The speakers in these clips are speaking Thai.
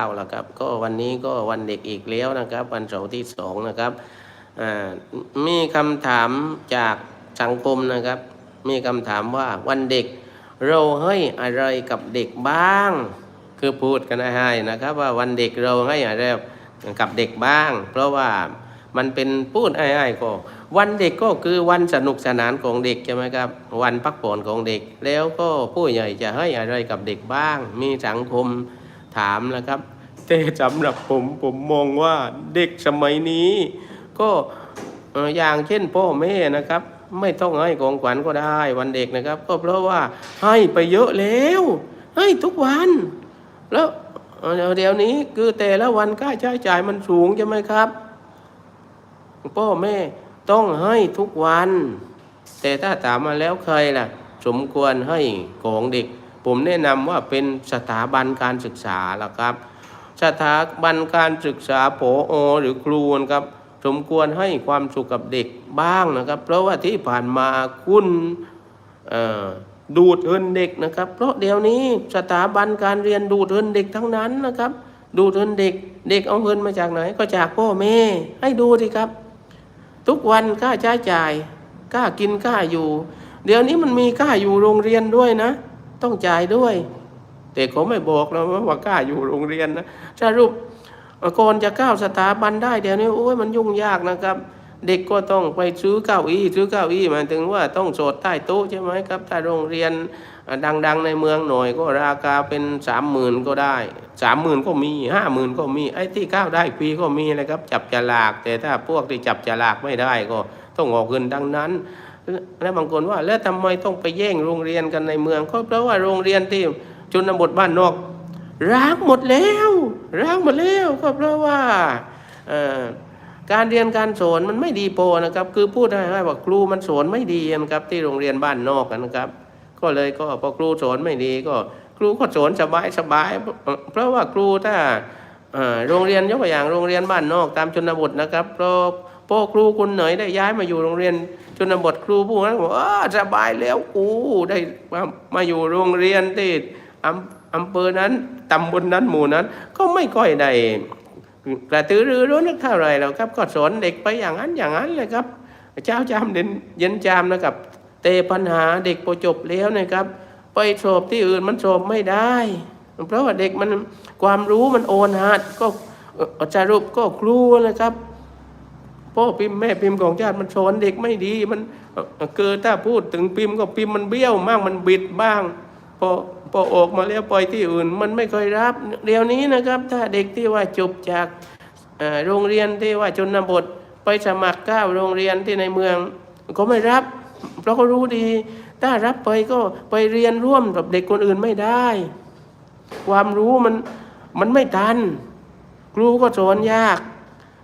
เอาละครับก็วันนี้ก็วันเด็กอีกแล้วนะครับ วันเสาร์ที่สองนะครับมีคำถามจากสังคมนะครับ มีคำถามว่าวันเด็กเราให้อะไรกับเด็กบ้าง คือพูดกันให้นะครับ ว่าวันเด็กเราให้อะไรกับเด็กบ้าง เพราะว่ามันเป็นพูดให้ๆก็วันเด็กก็คือวันสนุกสนานของเด็กใช่ไหมครับ วันพักผ่อนของเด็ก แล้วก็ผู้ใหญ่จะให้อะไรกับเด็กบ้าง มีสังคม ถามนะครับ แต่สำหรับผมผมมองว่าเด็กสมัยนี้ ก็อย่างเช่นพ่อแม่นะครับ ไม่ต้องให้ของขวัญก็ได้วันเด็กนะครับ ก็เพราะว่าให้ไปเยอะแล้วให้ทุกวัน แล้วเอ่อเดี๋ยวนี้คือแต่ละวันค่าใช้จ่ายมันสูงใช่ไหมครับพ่อแม่ต้องให้ทุกวัน แต่ถ้าถามมาแล้วใครล่ะ สมควรให้ของเด็ก ผมแนะนำว่าเป็นสถาบันการศึกษาล่ะครับ สถาบันการศึกษาผอหรือครูนะครับสมควรให้ความสุขกับเด็กบ้างนะครับ เพราะว่าที่ผ่านมาคุณดูดเงินเด็กนะครับ เพราะเดี๋ยวนี้สถาบันการเรียนดูดเงินเด็กทั้งนั้นนะครับ ดูดเงินเด็ก เด็กเอาเงินมาจากไหน ก็จากพ่อแม่ ให้ดูสิครับ ทุกวันค่าใช้จ่ายค่ากินค่าอยู่ เดี๋ยวนี้มันมีค่าอยู่โรงเรียนด้วยนะ ต้องจ่ายด้วย แต่เขาไม่บอกเราว่าค่าอยู่โรงเรียนนะสรุปก่อนจะก้าวสถาบันได้เดี๋ยวนี้โอ้ยมันยุ่งยากนะครับ เด็กก็ต้องไปซื้อเก้าอี้ซื้อเก้าอี้หมายถึงว่าต้องโสดใต้โต๊ะใช่ไหมครับถ้าโรงเรียนดัง ๆ ในเมืองหน่อยก็ราคาเป็นสามหมื่นก็ได้สามหมื่นก็มีห้าหมื่นก็มีไอ้ที่ก้าวได้ฟรีก็มีเลยครับ จับฉลาก แต่ถ้าพวกที่จับฉลากไม่ได้ก็ต้องออกเงินดังนั้น แล้วบางคนว่า แล้วทำไมต้องไปแย่งโรงเรียนกันในเมือง ก็เพราะว่าโรงเรียนที่ชนบทบ้านนอกร้างหมดแล้วร้างหมดแล้ว ก็เพราะว่าการเรียนการสอนมันไม่ดีพอนะครับ คือพูดง่ายๆว่าครูมันสอนไม่ดีนะครับ ที่โรงเรียนบ้านนอกนะครับ ก็เลยก็พอครูสอนไม่ดีก็ ครูก็สอนสบายสบาย เพราะว่าครูถ้าโรงเรียนยกตัวอย่างโรงเรียนบ้านนอกตามชนบทนะครับเพราะ พอครูคนไหนได้ย้ายมาอยู่โรงเรียนชนบทครูผู้นั้นบอกสบายแล้วกูได้มามาอยู่โรงเรียนที่อำเภอนั้นตำบลนั้นหมู่นั้น ก็ไม่ค่อยได้กระตือรือร้นเท่าไรแล้วครับ ก็สอนเด็กไปอย่างนั้นอย่างนั้นเลยครับเช้าจามเด่นเย็นจามนะครับแต่ปัญหาเด็กพอจบแล้วนะครับ ไปสอบที่อื่นมันสอบไม่ได้ เพราะว่าเด็กมันความรู้มันโอนหัดก็อ่อสรุปก็ครูนะครับ พ่อพิมพ์แม่พิมพ์ของชาติมันสอนเด็กไม่ดี มันเกิดถ้าพูดถึงพิมพ์ก็พิมพ์มันเบี้ยวมากมันบิดบ้างพอพอออกมาแล้วปล่อยที่อื่น มันไม่ค่อยรับเดี๋ยวนี้นะครับ ถ้าเด็กที่ว่าจบจากโรงเรียนที่ว่าชนบท ไปสมัครก้าวโรงเรียนที่ในเมือง ก็ไม่รับ เพราะเขารู้ดี ถ้ารับไปก็ไปเรียนร่วมกับเด็กคนอื่นไม่ได้ ความรู้มันมันไม่ทัน ครูก็สอนยาก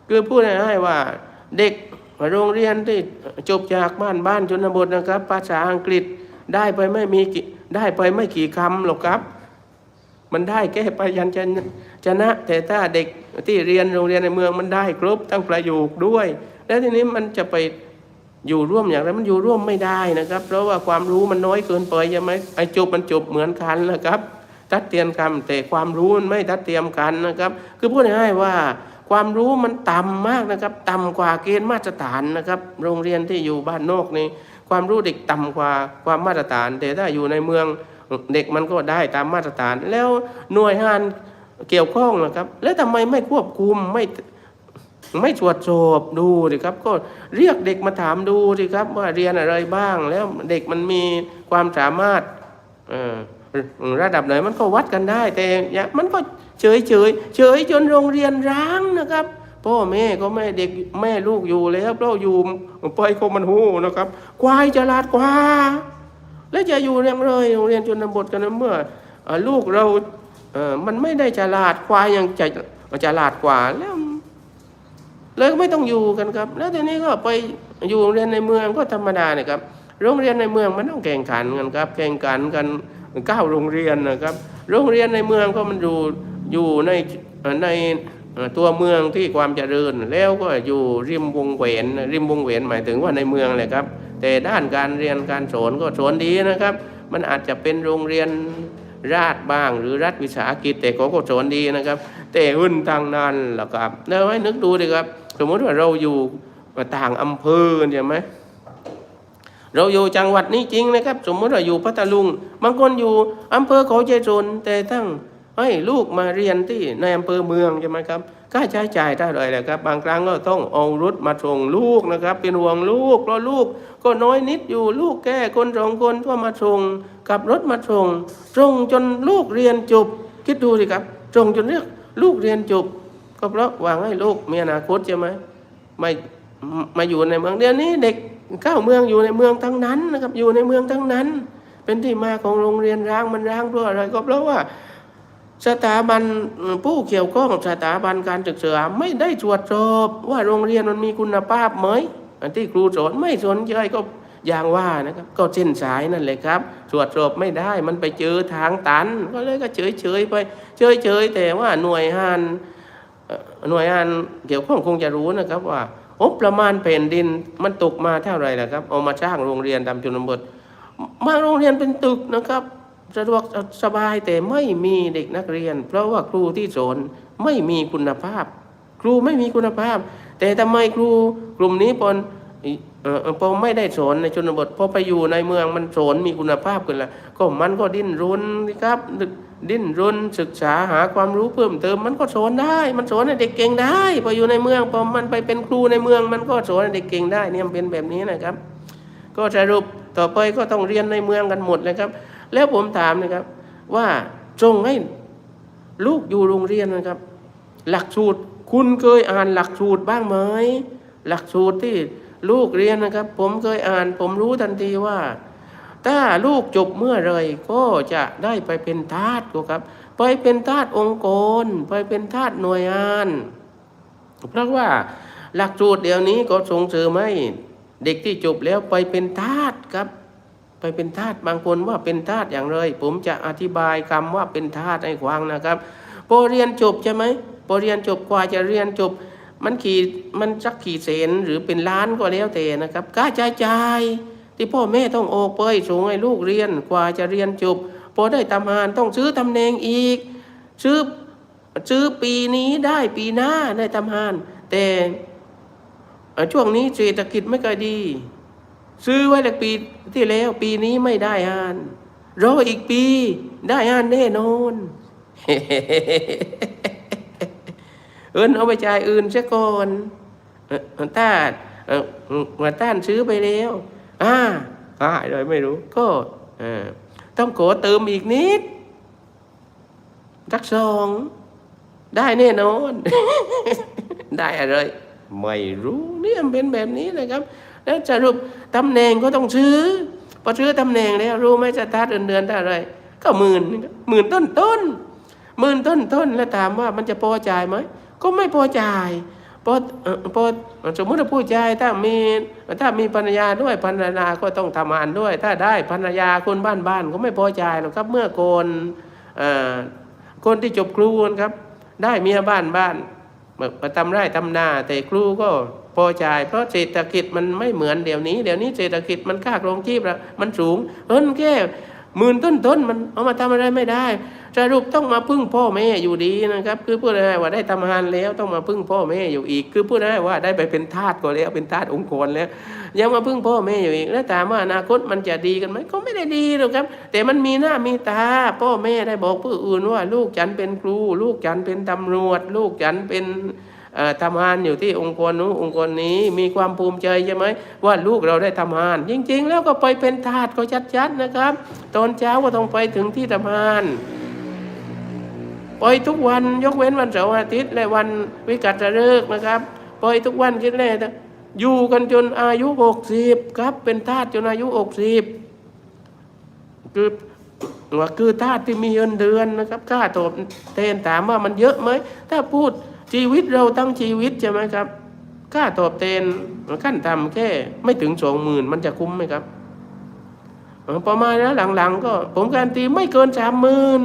คือพูดง่ายๆว่า เด็กโรงเรียนที่จบจากบ้านบ้านชนบทนะครับ ภาษาอังกฤษได้ไปไม่มีได้ไปไม่กี่คำหรอกครับ มันได้แค่ไปยันชนะ แต่ถ้าเด็กที่เรียนโรงเรียนในเมืองมันได้ครบทั้งประโยคด้วย แล้วทีนี้มันจะไปอยู่ร่วมอย่างไรมันอยู่ร่วมไม่ได้นะครับ เพราะว่าความรู้มันน้อยเกินไปใช่ไหมไอ้จบมันจบเหมือนกันนะครับ ทัดเทียมกันแต่ความรู้มันไม่ทัดเทียมกันนะครับ คือพูดง่ายๆว่า ความรู้มันต่ำมากนะครับ ต่ำกว่าเกณฑ์มาตรฐานนะครับ โรงเรียนที่อยู่บ้านนอกนี่ความรู้เด็กต่ำกว่าความมาตรฐาน แต่ถ้าอยู่ในเมืองเด็กมันก็ได้ตามมาตรฐาน แล้วหน่วยงานเกี่ยวข้องนะครับ แล้วทำไมไม่ควบคุมไม่ไม่ตรวจสอบดูสิครับ ก็เรียกเด็กมาถามดูสิครับ ว่าเรียนอะไรบ้างแล้วเด็กมันมีความสามารถเอ่อ ระดับไหนมันก็วัดกันได้ แต่อย่างมันก็เฉยเฉยเฉยจนโรงเรียนร้างนะครับพ่อแม่ก็ไม่เด็กแม่ลูกอยู่แล้วเราอยู่ไปก็มันหูนะครับ ควายฉลาดกว่า แล้วจะอยู่เรียงเลยโรงเรียนชนบทกันนะเมื่ออลูกเราเอ่อมันไม่ได้ฉลาดควายยังจะฉลาดกว่าแล้วเลยก็ไม่ต้องอยู่กันครับ แล้วทีนี้ก็ไปอยู่โรงเรียนในเมืองก็ธรรมดาเนี่ยครับโรงเรียนในเมืองมันต้องแข่งขันกันครับ แข่งขันกัน เก้าโรงเรียนนะครับ โรงเรียนในเมืองก็มันอยู่อยู่ในในตัวเมืองที่ความเจริญ แล้วก็อยู่ริมวงแหวนริมวงแหวนหมายถึงว่าในเมืองเลยครับ แต่ด้านการเรียนการสอนก็สอนดีนะครับ มันอาจจะเป็นโรงเรียนราชบ้าง หรือรัฐวิสาหกิจแต่เขาก็สอนดีนะครับ แต่หุ่นทางนั้นแหละครับแล้วให้นึกดูดิครับ สมมติว่าเราอยู่ต่างอำเภอใช่ไหม เราอยู่จังหวัดนี้จริงนะครับ สมมติเราอยู่พัทลุง บางคนอยู่อำเภอเขาใจโจนแต่ตั้งให้ลูกมาเรียนที่ในอำเภอเมืองใช่ไหมครับค่าใช้จ่ายเท่าไร่แหละครับ บางครั้งก็ต้องเอารถมาส่งลูกนะครับ เป็นห่วงลูกเพราะลูกก็น้อยนิดอยู่ลูกแก่คนสองคนก็มาส่งขับรถมาส่งส่งจนลูกเรียนจบ คิดดูสิครับส่งจนเรียกลูกเรียนจบ ก็เพราะหวังให้ลูกมีอนาคตใช่ไหมไม่มาอยู่ในเมืองเดียวนี้เด็ก เข้าเมืองอยู่ในเมืองทั้งนั้นนะครับ อยู่ในเมืองทั้งนั้น เป็นที่มาของโรงเรียนร้างมันร้างเพราะอะไรก็เพราะว่าสถาบันผู้เกี่ยวข้องสถาบันการศึกษาไม่ได้ตรวจสอบว่าโรงเรียนมันมีคุณภาพไหมอันที่ครูสอนไม่สนใจก็อย่างว่านะครับ ก็เส้นสายนั่นแหละครับตรวจสอบไม่ได้มันไปเจอทางตัน ก็เลยก็เฉยเฉยไปเฉยเฉยแต่ว่าหน่วยงานหน่วยงานเกี่ยวข้องคงจะรู้นะครับว่า โอ้ประมาณแผ่นดินมันตกมาเท่าไหร่ล่ะครับ เอามาสร้างโรงเรียนตามชนบทบางโรงเรียนเป็นตึกนะครับสะดวกสบายแต่ไม่มีเด็กนักเรียน เพราะว่าครูที่สอนไม่มีคุณภาพ ครูไม่มีคุณภาพ แต่ทำไมครูกลุ่มนี้พอเอ่อพอไม่ได้สอนในชนบทพอไปอยู่ในเมืองมันสอนมีคุณภาพขึ้นละก็มันก็ดิ้นรนนะครับ ดิ้นรนศึกษาหาความรู้เพิ่มเติมมันก็สอนได้ มันสอนให้เด็กเก่งได้พออยู่ในเมืองพอมันไปเป็นครูในเมือง มันก็สอนให้เด็กเก่งได้เนี่ยมันเป็นแบบนี้นะครับ ก็สรุปต่อไปก็ต้องเรียนในเมืองกันหมดเลยครับ แล้วผมถามนะครับ ว่าจงให้ลูกอยู่โรงเรียนนะครับ หลักสูตรคุณเคยอ่านหลักสูตรบ้างไหมหลักสูตรที่ลูกเรียนนะครับ ผมเคยอ่าน ผมรู้ทันทีว่า ถ้าลูกจบเมื่อไรก็จะได้ไปเป็นทาสครับ ไปเป็นทาสองค์กร ไปเป็นทาสหน่วยงาน เพราะว่าหลักสูตรเดี๋ยวนี้ก็ส่งเสริมให้เด็กที่จบแล้วไปเป็นทาสครับ ไปเป็นทาสบางคนว่าเป็นทาสอย่างไร ผมจะอธิบายคำว่าเป็นทาสให้ฟังนะครับพอเรียนจบใช่ไหมพอเรียนจบกว่าจะเรียนจบ มันกี่มันสักกี่เศนหรือเป็นล้านก็แล้วแต่นะครับค่าใช้จ่าย ที่พ่อแม่ต้องออกไปส่งให้ลูกเรียนกว่าจะเรียนจบพอได้ทำงานต้องซื้อตำแหน่งอีก ซื้อซื้อปีนี้ได้ปีหน้าได้ทำงาน แต่ช่วงนี้เศรษฐกิจไม่ค่อยดี ซื้อไว้แต่ปีที่แล้วปีนี้ไม่ได้อ่านรออีกปีได้อ่านแน่นอนเอินเอาไปจ่ายอื่นซะก่อนเอ่อถ้าเอ่อว่าต้านซื้อไปแล้ว อ่าหายเลยไม่รู้ก็เออต้องขอเติมอีกนิดสักสองได้แน่นอน ได้อะไร ไม่รู้เนี่ยมันเป็นแบบนี้นะครับ แล้วสรุปตำแหน่งก็ต้องซื้อพอซื้อตำแหน่งแล้วรู้ไหมจะทัดเดือนเดือนเท่าไร ก็หมื่นหมื่นต้นต้นหมื่นต้นต้นแล้วถามว่ามันจะพอจ่ายไหมก็ไม่พอจ่าย พอเอ่อพอสมมติว่าผู้ชายถ้ามีถ้ามีภรรยาด้วยภรรยาก็ต้องทำงานด้วย ถ้าได้ภรรยาคนบ้านบ้านก็ไม่พอจ่ายหรอกครับเมื่อโกนเอ่อคนที่จบครูนะครับ ได้เมียบ้านบ้านมาทำไร่ทำนา แต่ครูก็พอจ่ายเพราะเศรษฐกิจมันไม่เหมือนเดี๋ยวนี้ เดี๋ยวนี้เศรษฐกิจมันค่าครองชีพมันสูงเอิ้นแค่ หมื่นต้นต้นๆมันเอามาทำอะไรไม่ได้สรุปต้องมาพึ่งพ่อแม่อยู่ดีนะครับ คือพูดง่ายว่าได้ทำงานแล้วต้องมาพึ่งพ่อแม่อยู่อีก คือพูดง่ายว่าได้ไปเป็นทาสก็แล้วเป็นทาสองค์กรแล้ว ยังมาพึ่งพ่อแม่อยู่อีก แล้วถามว่าอนาคตมันจะดีกันไหมก็ไม่ได้ดีหรอกครับ แต่มันมีหน้ามีตา พ่อแม่ได้บอกผู้อื่นว่า ลูกฉันเป็นครู ลูกฉันเป็นตำรวจ ลูกฉันเป็น ทำงานอยู่ที่องค์กรนู้นองค์กรนี้มีความภูมิใจใช่ไหมว่าลูกเราได้ทำงาน จริง ๆ แล้วก็ไปเป็นทาสก็ชัดๆนะครับ ตอนเช้าก็ต้องไปถึงที่ทำงานไปทุกวันยกเว้นวันเสาร์อาทิตย์และวันวิกาจฤกษ์นะครับปล่อยทุกวันคิดแน่นะอยู่กันจนอายุหกสิบครับ เป็นทาสจนอายุหกสิบคือว่าคือทาสที่มีเงินเดือนนะครับ ค่าตอบแทนถามว่ามันเยอะไหม ถ้าพูด ชีวิตเราทั้งชีวิตใช่ไหมครับค่าตอบแทนขั้นต่ำแค่ไม่ถึงสองหมื่นมันจะคุ้มไหมครับเออประมาณนั้นหลังๆ ก็ ผมการนตีไม่เกินสามหมื่น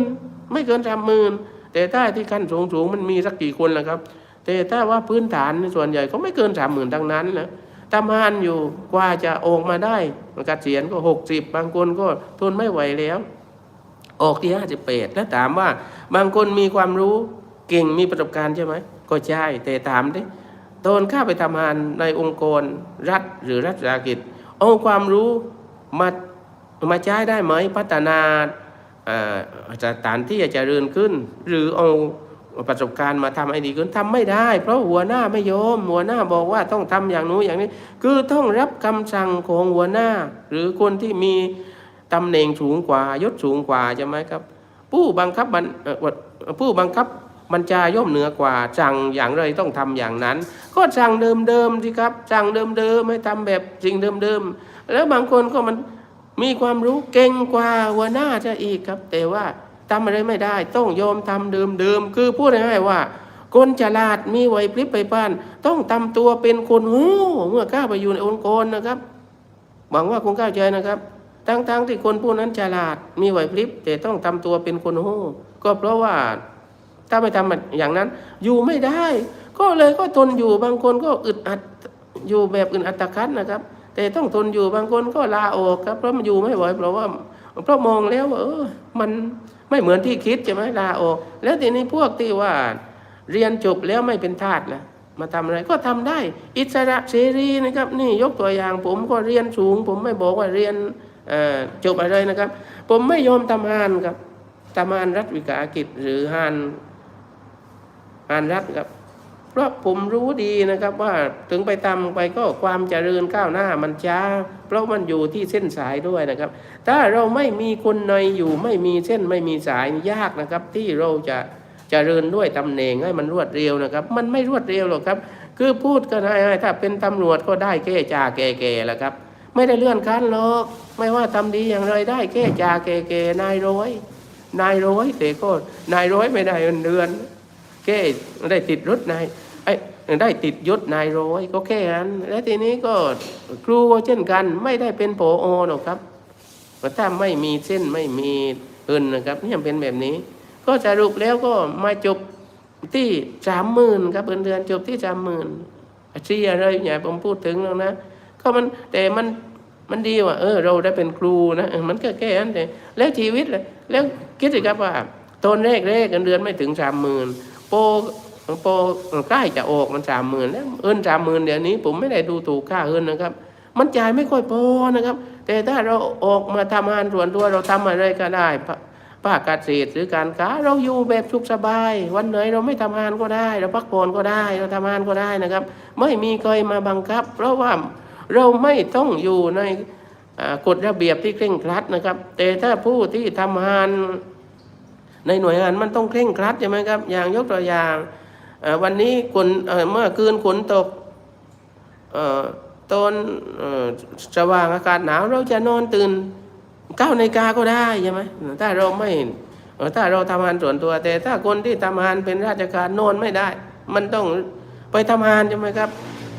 ไม่เกินสามหมื่นแต่ถ้าที่ขั้นสูงสูงๆมันมีสักกี่คนล่ะครับ แต่ถ้าว่าพื้นฐานส่วนใหญ่ก็ไม่เกินสามหมื่นทั้งนั้นนะทำงานอยู่กว่าจะออกมาได้กเกษียณก็หกสิบบางคนก็ทนไม่ไหวแล้ว ออกที่ห้าสิบแปดแล้วถามว่า บางคนมีความรู้เก่งมีประสบการณ์ใช่ไหม ก็ใช่แต่ถามดิตอนข้าไปทำงานในองค์กรรัฐหรือรัฐวิสาหกิจเอาความรู้มามาใช้ได้ไหมพัฒนาอ่าสถานที่จะเจริญขึ้น หรือเอาประสบการณ์มาทำให้ดีขึ้นทำไม่ได้ เพราะหัวหน้าไม่ยอมหัวหน้าบอกว่าต้องทำอย่างนู้นอย่างนี้ คือต้องรับคำสั่งของหัวหน้า หรือคนที่มีตำแหน่งสูงกว่ายศสูงกว่าใช่ไหมครับ ผู้บังคับบัญผู้บังคับ บัญชาย่อมเหนือกว่าสั่งอย่างไรต้องทำอย่างนั้น ก็สั่งเดิมๆสิครับสั่งเดิมๆให้ทำแบบสิ่งเดิมๆแล้วบางคนก็มันมีความรู้เก่งกว่าหัวหน้าจะอีกครับ แต่ว่าทำอะไรไม่ได้ ต้องยอมทำเดิมๆคือพูดง่ายๆว่า คนฉลาดมีไหวพริบไปบ้าน ต้องทำตัวเป็นคนหูเมื่อก้าวไปอยู่ในองค์กรนะครับหวังว่าคงเข้าใจนะครับทั้งๆที่คนผู้นั้นฉลาดมีไหวพริบแต่ต้องทำตัวเป็นคนโง่ก็เพราะว่า ถ้าไม่ทำอย่างนั้น อยู่ไม่ได้ ก็เลยก็ทนอยู่บางคนก็อึดอัดอยู่แบบอึดอัดตะคันนะครับ แต่ต้องทนอยู่บางคนก็ลาออกครับเพราะมันอยู่ไม่ไหวเพราะว่าเพราะมองแล้วว่าเออมันไม่เหมือนที่คิดใช่ไหมลาออก แล้วทีนี้พวกที่ว่า เรียนจบแล้วไม่เป็นทาสนะมาทำอะไรก็ทำได้ อิสระเสรีนะครับ นี่ยกตัวอย่างผมก็เรียนสูง ผมไม่บอกว่าเรียนจบอะไรนะครับ ผมไม่ยอมทำงานครับทำงานรัฐวิสาหกิจหรืองาน งานรัฐครับ เพราะผมรู้ดีนะครับว่าถึงไปทำไปก็ความเจริญก้าวหน้ามันช้า เพราะมันอยู่ที่เส้นสายด้วยนะครับ ถ้าเราไม่มีคนในอยู่ไม่มีเส้นไม่มีสายยากนะครับ ที่เราจะเจริญด้วยตำแหน่งให้มันรวดเร็วนะครับ มันไม่รวดเร็วหรอกครับ คือพูดกันง่ายๆถ้าเป็นตำรวจก็ได้แค่จ่าแก่ๆแหละครับ ไม่ได้เลื่อนขั้นหรอก ไม่ว่าทำดีอย่างไรได้แค่จ่าแก่ๆนายร้อยนายร้อยแต่ก็นายร้อยไม่ได้เงินเดือน แค่ได้ติดรถนายไอ้ได้ติดยศนายร้อยก็แค่นั้น และทีนี้ก็ครูเช่นกันไม่ได้เป็นโผอหรอกครับถ้าไม่มีเส้นไม่มีเงินนะครับนี่ยเป็นแบบนี้ ก็สรุปแล้วก็มาจบที่สามหมื่นครับเดือนๆจบที่สามหมื่นอาชีพอะไรอย่าผมพูดถึงแล้วนะก็มันแต่มันมันดีว่า เออ เราได้เป็นครูนะมันก็แค่นั้นแต่แล้วชีวิตเลยแล้วคิดสิครับว่าตอนแรกแรกๆเงินเดือนไม่ถึงสามหมื่น โปโปใกล้จะออกมันสามหมื่นแล้วเอินสามหมื่นเดี๋ยวนี้ ผมไม่ได้ดูถูกค่าเอินนะครับ มันจ่ายไม่ค่อยพอนะครับ แต่ถ้าเราออกมาทำงานส่วนตัวเราทำอะไรก็ได้ภาภาคเกษตรหรือการค้าเราอยู่แบบสุขสบาย วันไหนเราไม่ทำงานก็ได้ เราพักผ่อนก็ได้ เราทำงานก็ได้นะครับ ไม่มีใครมาบังคับ เพราะว่าเราไม่ต้องอยู่ในกฎระเบียบที่เคร่งครัดนะครับ แต่ถ้าผู้ที่ทำงาน ในหน่วยงานมันต้องเคร่งครัดใช่ไหมครับ อย่างยกตัวอย่างวันนี้ฝนเมื่อคืนฝนตกอตอนสว่างอากาศหนาวเราจะนอนตื่นเก้านาฬิกาก็ได้ใช่ไหมถ้าเราไม่ถ้าเราทำงานส่วนตัว แต่ถ้าคนที่ทำงานเป็นราชการนอนไม่ได้ มันต้องไปทำงานใช่ไหมครับ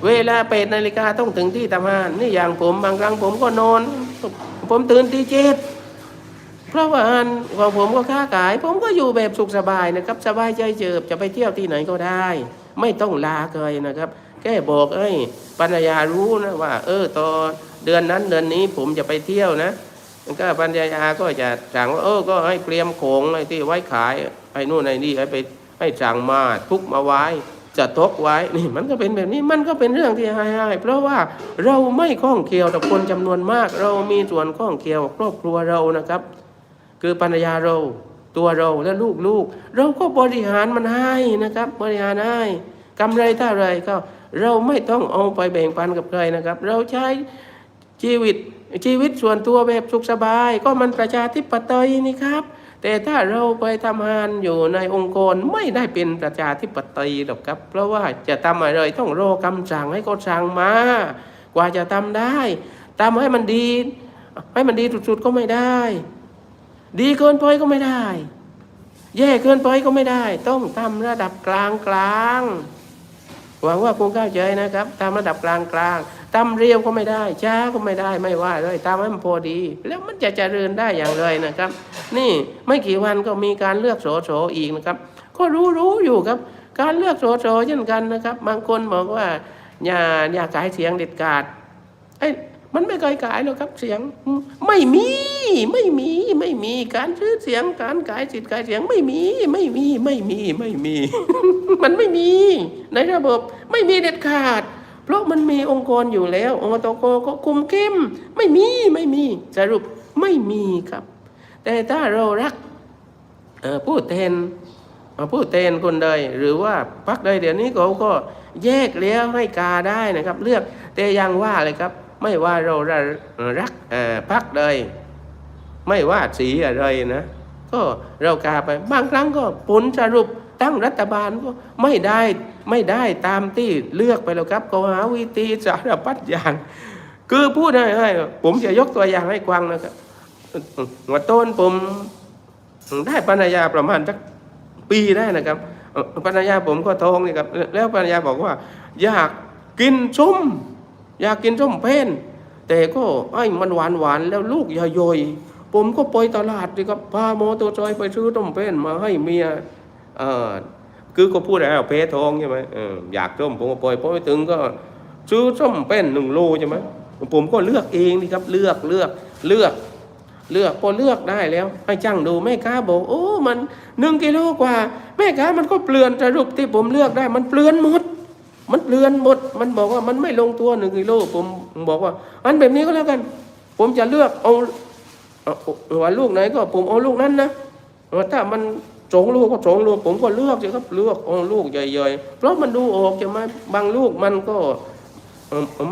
เวลาแปดนาฬิกาต้องถึงที่ทำงาน นี่อย่างผมบางครั้งผมก็นอน ผมตื่นตีเจ็ด เพราะว่าอันของผมก็ค้าขาย ผมก็อยู่แบบสุขสบายนะครับ สบายใจเจิบจะไปเที่ยวที่ไหนก็ได้ ไม่ต้องลาเกยนะครับ แค่บอกเอ้ยปัญญารู้นะว่า เออตอนเดือนนั้นเดือนนี้ผมจะไปเที่ยวนะก็ปัญญาก็จะสั่งว่าเออก็ให้เตรียมของไอ้ที่ไว้ขายไอ้นู่นไอ้นี่ให้ไปให้สั่งมาทุกมาไว้จะทกไว้นี่มันก็เป็นแบบนี้มันก็เป็นเรื่องที่ง่ายๆเพราะว่าเราไม่ข้องเกี่ยวกับคนจำนวนมาก เรามีส่วนข้องเกี่ยวครอบครัวเรานะครับ คือภรรยาเรา ตัวเราและลูกๆ เราก็บริหารมันให้นะครับ บริหารให้กำไรเท่าไรก็เราไม่ต้องเอาไปแบ่งปันกับใครนะครับ เราใช้ชีวิตชีวิตส่วนตัวแบบสุขสบาย ก็มันประชาธิปไตยนี่ครับ แต่ถ้าเราไปทำงานอยู่ในองค์กรไม่ได้เป็นประชาธิปไตยหรอกครับ เพราะว่าจะทำอะไรต้องรอคำสั่งให้เขาสั่งมา กว่าจะทำได้ทำให้มันดี ให้มันดีสุดๆก็ไม่ได้ ดีเกินไปก็ไม่ได้ แย่เกินไปก็ไม่ได้ ต้องทำระดับกลางกลางหวังว่าคงเข้าใจนะครับทำระดับกลางกลางทำเร็วก็ไม่ได้ช้าก็ไม่ได้ไม่ว่าเลยทำให้มันพอดี แล้วมันจะเจริญได้อย่างไรนะครับ นี่ไม่กี่วันก็มีการเลือกโสสอีกนะครับ ก็รู้รู้อยู่ครับ การเลือกโสสเช่นกันนะครับ บางคนบอกว่าอย่าอย่าขายเสียงเด็ดขาดไอ้ มันไม่เคยขายหรอกครับเสียง ไม่มีไม่มีไม่มีการซื้อเสียงการขายสิทธิ์ขายเสียงไม่มีไม่มีไม่มีไม่มี มันไม่มีในระบบไม่มีเด็ดขาด เพราะมันมีองค์กรอยู่แล้ว องค์ตกก็คุมเข้ม ไม่มีไม่มีสรุปไม่มีครับ แต่ถ้าเรารักผู้แทนผู้แทนคนใดหรือว่าพักใดเดี๋ยวนี้เขาก็แยกแล้วให้กาได้นะครับ เลือกแต่ยังว่าเลยครับ ไม่ว่าเรารักพักใดไม่ว่าสีอะไรนะ ก็เรากาไปบางครั้งก็ผลสรุปตั้งรัฐบาลก็ไม่ได้ไม่ได้ตามที่เลือกไปแล้วครับก็หาวิธีสารพัดอย่าง คือพูดให้ให้ผมจะยกตัวอย่างให้กวางนะครับว่าต้นผมได้ภรรยาประมาณสักปีได้นะครับเอ่อภรรยาผมก็ท้องนี่ครับแล้วภรรยาบอกว่า อยากกินส้ม อยากกินส้มเพนแต่ก็ไอ้มันหวานหวานแล้วลูกอย่าย่อยผมก็ไปตลาดนี่ครับพาโมอตอร์ไซค์ไปซื้อส้มเพนมาให้เมียเออคือก็พูดแล้วเพทองใช่ไหมเอออยากส้มผมก็ไปพอไปถึงก็ซื้อส้มเพนหนึ่งโลใช่ไหมผมก็เลือกเองนี่ครับเลือกเลือกเลือกเลือกพอเลือกได้แล้วให้ช่างดูแม่ค้าบอกโอ้มันหนึ่งกิโลกว่าแม่ค้ามันก็เปลือนสรุปที่ผมเลือกได้มันเปลือนหมด มันเลือนหมด มันบอกว่ามันไม่ลงตัวหนึ่งกิโลผมบอกว่า อันแบบนี้ก็แล้วกัน ผมจะเลือกเอาเอาเอาว่าลูกไหนก็ผมเอาลูกนั้นนะถ้ามันสองลูกก็สองลูกผมก็เลือกสิครับเลือกเอาลูกใหญ่ๆเพราะมันดูออกใช่ไหมบางลูกมันก็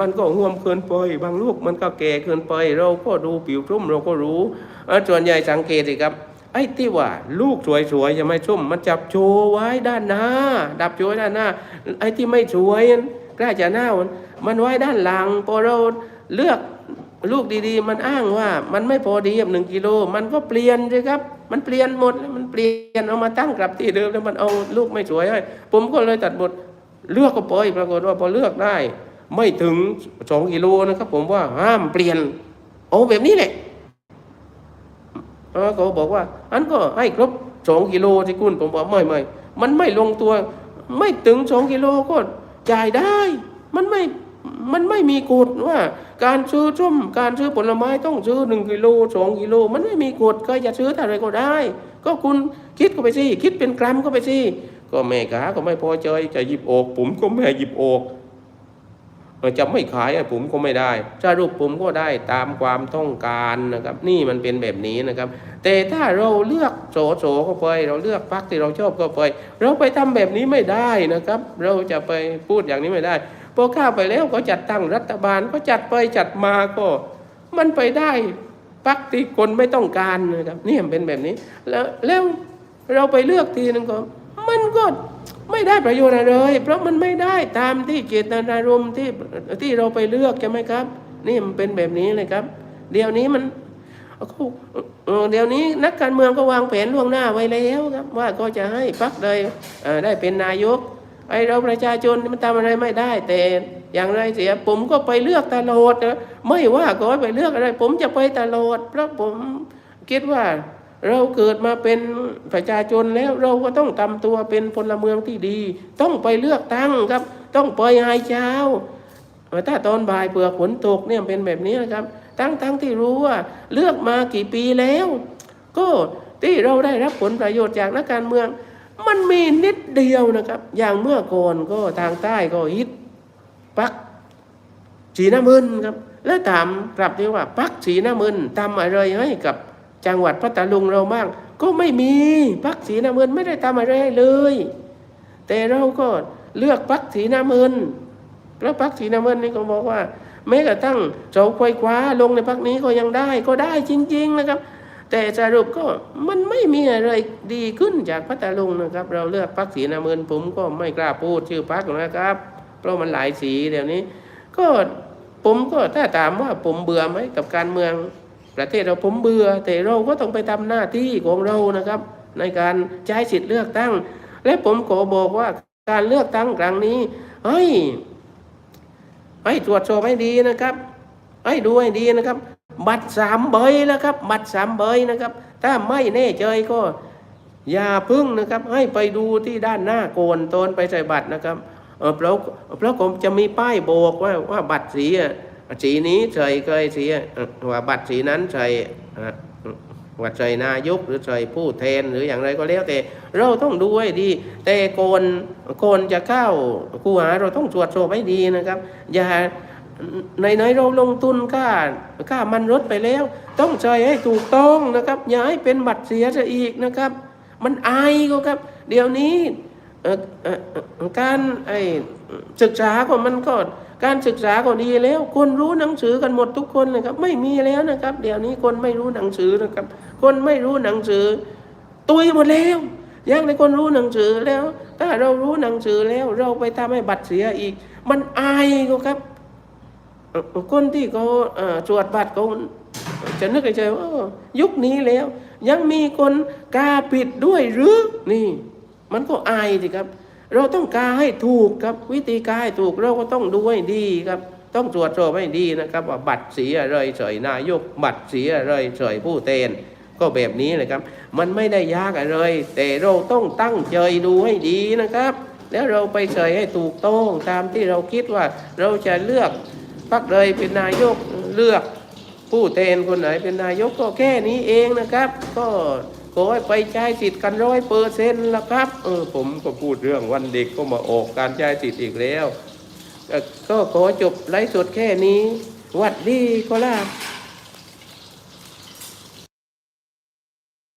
มันก็ห่วมเกินไป บางลูกมันก็แก่เกินไป เราก็ดูผิวชุ่มเราก็รู้อ่อส่วนใหญ่สังเกตสิครับ ไอ้ที่ว่าลูกสวยๆจะไม่ชุ่ม มันจับโชว์ไว้ด้านหน้า ดับโชว์ด้านหน้า ไอ้ที่ไม่สวยนั้นกล้าจะหน้ามันมันไว้ด้านหลังพอเราเลือกลูกดีๆ มันอ้างว่ามันไม่พอดีกับหนึ่งกิโล มันก็เปลี่ยนสิครับ มันเปลี่ยนหมดมันเปลี่ยนเอามาตั้งกลับที่เดิมแล้วมันเอาลูกไม่สวยให้ผมก็เลยตัดบทเลือกก็ปล่อยปรากฏว่าพอเลือกได้ ไม่ถึงสองกิโลนะครับ ผมว่าห้ามเปลี่ยนเอาแบบนี้แหละ เขาบอกว่า อันก็ให้ครบสองกิโลที่คุณผมบอกไม่ไม่มันไม่ลงตัว ไม่ถึงสองกิโลก็จ่ายได้ มันไม่มันไม่มีกฎว่า การซื้อส้มการซื้อผลไม้ต้องซื้อหนึ่งกิโลสองกิโล มันไม่มีกฎก็จะซื้อเท่าไรก็ได้ ก็คุณคิดก็ไปสิคิดเป็นกรัมก็ไปสิก็แม่ค้าก็ไม่พอใจจะหยิบออก ผมก็ไม่หยิบออก จะไม่ขายผมก็ไม่ได้สรุปผมก็ได้ตามความต้องการนะครับ นี่มันเป็นแบบนี้นะครับ แต่ถ้าเราเลือกโสโสเข้าไป เราเลือกพรรคที่เราชอบเข้าไป เราไปทำแบบนี้ไม่ได้นะครับ เราจะไปพูดอย่างนี้ไม่ได้พอข้าไปแล้วก็จัดตั้งรัฐบาลก็จัดไปจัดมาก็ มันไปได้พรรคที่คนไม่ต้องการนะครับนี่มันเป็นแบบนี้ แล้วแล้วเราไปเลือกทีนึงก็ มันก็ ไม่ได้ประโยชน์อะไรเลยเพราะมันไม่ได้ตามที่เจตนารมณ์ที่ที่เราไปเลือกใช่ไหมครับ นี่มันเป็นแบบนี้เลยครับ เดี๋ยวนี้มันเดี๋ยวนี้นักการเมืองก็วางแผนล่วงหน้าไว้แล้วครับ ว่าก็จะให้พรรคใดเอ่อได้เป็นนายกไอเราประชาชนมันทำอะไรไม่ได้ แต่อย่างไรเสียผมก็ไปเลือกตลอดนะไม่ว่าก็ไปเลือกอะไร ผมจะไปตลอดเพราะผมคิดว่า เราเกิดมาเป็นประชาชนแล้วเราก็ต้องทำตัวเป็นพลเมืองที่ดี ต้องไปเลือกตั้งครับ ต้องไปหายเช้าถ้าตอนบ่ายเปลือกฝนตกเนี่ยเป็นแบบนี้นะครับทั้งทั้งที่รู้ว่าเลือกมากี่ปีแล้ว ก็ที่เราได้รับผลประโยชน์จากนักการเมือง มันมีนิดเดียวนะครับ อย่างเมื่อก่อนก็ทางใต้ก็ฮิตปักสีน้ำมึนครับ แล้วถามกลับที่ว่าปักสีน้ำมึนทำอะไรให้กับ จังหวัดพัทลุงเราบ้างก็ไม่มีปักสีน้ำมึนไม่ได้ทำอะได้เลย แต่เราก็เลือกปักสีน้ำมึนแล้วปักสีน้ำมึนนี่ก็บอกว่า แม้กระทั่งเสาไฟคว้าลงในพักนี้ก็ยังได้ก็ได้จริง ๆนะครับ แต่สรุปก็มันไม่มีอะไรดีขึ้นจากพัทลุงนะครับ เราเลือกพักสีน้ำมึนผมก็ไม่กล้าพูดชื่อพักนะครับ เพราะมันหลายสีเดี๋ยวนี้ ก็ผมก็ถ้าถามว่าผมเบื่อไหมกับการเมือง ประเทศเราผมเบื่อ แต่เราก็ต้องไปทำหน้าที่ของเรานะครับ ในการใช้สิทธิ์เลือกตั้ง และผมขอบอกว่าการเลือกตั้งครั้งนี้เฮ้ยให้ตรวจสอบให้ดีนะครับให้ดูให้ดีนะครับ บัตรสามใบนะครับ บัตรสามใบนะครับ ถ้าไม่แน่ใจก็อย่าพึ่งนะครับ ให้ไปดูที่ด้านหน้าโกนตอนไปใส่บัตรนะครับเออเพราะเพราะผมจะมีป้ายบอกว่าว่าบัตรสีอะ สีนี้ใส่เคยสีว่าบัตรสีนั้นใส่ว่าใส่นายกหรือใส่ผู้แทนหรืออย่างไรก็แล้วแต่ เราต้องดูให้ดี แต่โกนโกนจะเข้าคูหาเราต้องตรวจสอบให้ดีนะครับ อย่าในไหนเราลงทุนค่าค่ามันรถไปแล้ว ต้องใช้ให้ถูกต้องนะครับอย่าให้เป็นบัตรเสียซะอีกนะครับ มันอายก็ครับ เดี๋ยวนี้การไอศึกษาก็มันก็ การศึกษาก็ดีแล้ว คนรู้หนังสือกันหมดทุกคนนะครับ ไม่มีแล้วนะครับ เดี๋ยวนี้คนไม่รู้หนังสือนะครับ คนไม่รู้หนังสือ ตุยหมดแล้วยังในคนรู้หนังสือแล้ว ถ้าเรารู้หนังสือแล้ว เราไปทำให้บัตรเสียอีก มันอายก็ครับคนที่เขาตรวจบัตรเขาจะนึกในใจว่ายุคนี้แล้ว ยังมีคนกาผิดด้วยหรือนี่ มันก็อายสิครับ เราต้องกาให้ถูกครับวิธีกาให้ถูกเราก็ต้องดูให้ดีครับ ต้องตรวจสอบให้ดีนะครับ ว่าบัตรเสียอะไรเฉยนายก บัตรเสียอะไรเฉยผู้เตนก็แบบนี้นะครับ มันไม่ได้ยากอะไร แต่เราต้องตั้งใจดูให้ดีนะครับ แล้วเราไปใส่ให้ถูกต้องตามที่เราคิดว่าเราจะเลือกพรรคใดเป็นนายกเลือกผู้แทนคนไหนเป็นนายกก็แค่นี้เองนะครับ ก็ ขอให้ไปใช้สิทธิ์กันร้อยเปอร์เซ็นต์ละครับ เออผมก็พูดเรื่องวันเด็กก็มาออกการใช้สิทธิ์อีกแล้ว ก็ขอจบไลฟ์สดแค่นี้วัดดีก็ลา